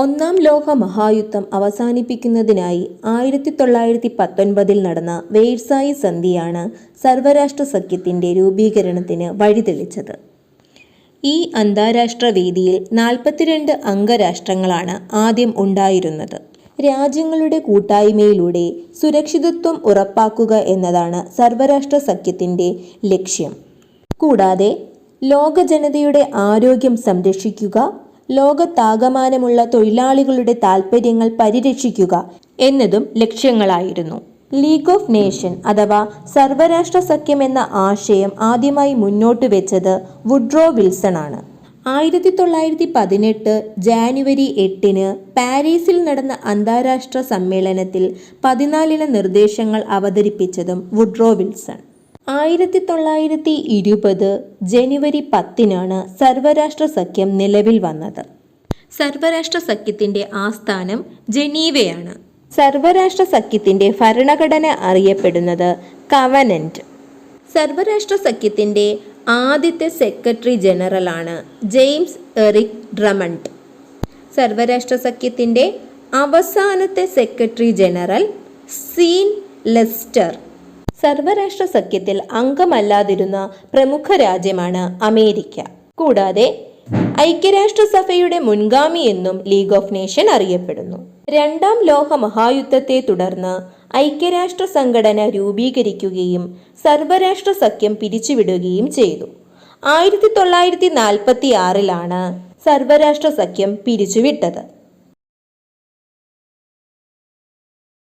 ഒന്നാം ലോക മഹായുദ്ധം അവസാനിപ്പിക്കുന്നതിനായി ആയിരത്തി തൊള്ളായിരത്തി പത്തൊൻപതിൽ നടന്ന വേഴ്സായി സന്ധിയാണ് സർവരാഷ്ട്ര സഖ്യത്തിന്റെ രൂപീകരണത്തിന് വഴിതെളിച്ചത്. ഈ അന്താരാഷ്ട്ര വേദിയിൽ നാൽപ്പത്തിരണ്ട് അംഗരാഷ്ട്രങ്ങളാണ് ആദ്യം ഉണ്ടായിരുന്നത്. രാജ്യങ്ങളുടെ കൂട്ടായ്മയിലൂടെ സുരക്ഷിതത്വം ഉറപ്പാക്കുക എന്നതാണ് സർവരാഷ്ട്ര സഖ്യത്തിന്റെ ലക്ഷ്യം. കൂടാതെ ലോക ജനതയുടെ ആരോഗ്യം സംരക്ഷിക്കുക ലോകത്താകമാനമുള്ള തൊഴിലാളികളുടെ താൽപ്പര്യങ്ങൾ പരിരക്ഷിക്കുക എന്നതും ലക്ഷ്യങ്ങളായിരുന്നു. ലീഗ് ഓഫ് നേഷൻ അഥവാ സർവരാഷ്ട്ര സഖ്യം എന്ന ആശയം ആദ്യമായി മുന്നോട്ട് വെച്ചത് വുഡ്രോ വിൽസൺ ആണ് ആയിരത്തി തൊള്ളായിരത്തി പതിനെട്ട് ജാനുവരി എട്ടിന് പാരീസിൽ നടന്ന അന്താരാഷ്ട്ര സമ്മേളനത്തിൽ പതിനാലിന നിർദ്ദേശങ്ങൾ അവതരിപ്പിച്ചതും വുഡ്രോ വിൽസൺ. ആയിരത്തി തൊള്ളായിരത്തി ഇരുപത് ജനുവരി പത്തിനാണ് സർവരാഷ്ട്ര സഖ്യം നിലവിൽ വന്നത്. സർവരാഷ്ട്ര സഖ്യത്തിന്റെ ആസ്ഥാനം ജനീവയാണ്. സർവരാഷ്ട്ര സഖ്യത്തിന്റെ ഭരണഘടന അറിയപ്പെടുന്നത് കവനന്റ്. സർവരാഷ്ട്ര സഖ്യത്തിന്റെ ആദ്യത്തെ സെക്രട്ടറി ജനറലാണ് ജെയിംസ് എറിക് ഡ്രമണ്ട്. സർവരാഷ്ട്ര സഖ്യത്തിന്റെ അവസാനത്തെ സെക്രട്ടറി ജനറൽ സീൻ ലെസ്റ്റർ. സർവരാഷ്ട്ര സഖ്യത്തിൽ അംഗമല്ലാതിരുന്ന പ്രമുഖ രാജ്യമാണ് അമേരിക്ക. കൂടാതെ ഐക്യരാഷ്ട്രസഭയുടെ മുൻഗാമി എന്നും ലീഗ് ഓഫ് നേഷൻ അറിയപ്പെടുന്നു. രണ്ടാം ലോക മഹായുദ്ധത്തെ തുടർന്ന് ഐക്യരാഷ്ട്ര സംഘടന രൂപീകരിക്കുകയും സർവരാഷ്ട്ര സഖ്യം പിരിച്ചുവിടുകയും ചെയ്തു. ആയിരത്തി തൊള്ളായിരത്തി നാൽപ്പത്തി ആറിലാണ് സർവരാഷ്ട്ര സഖ്യം പിരിച്ചുവിട്ടത്.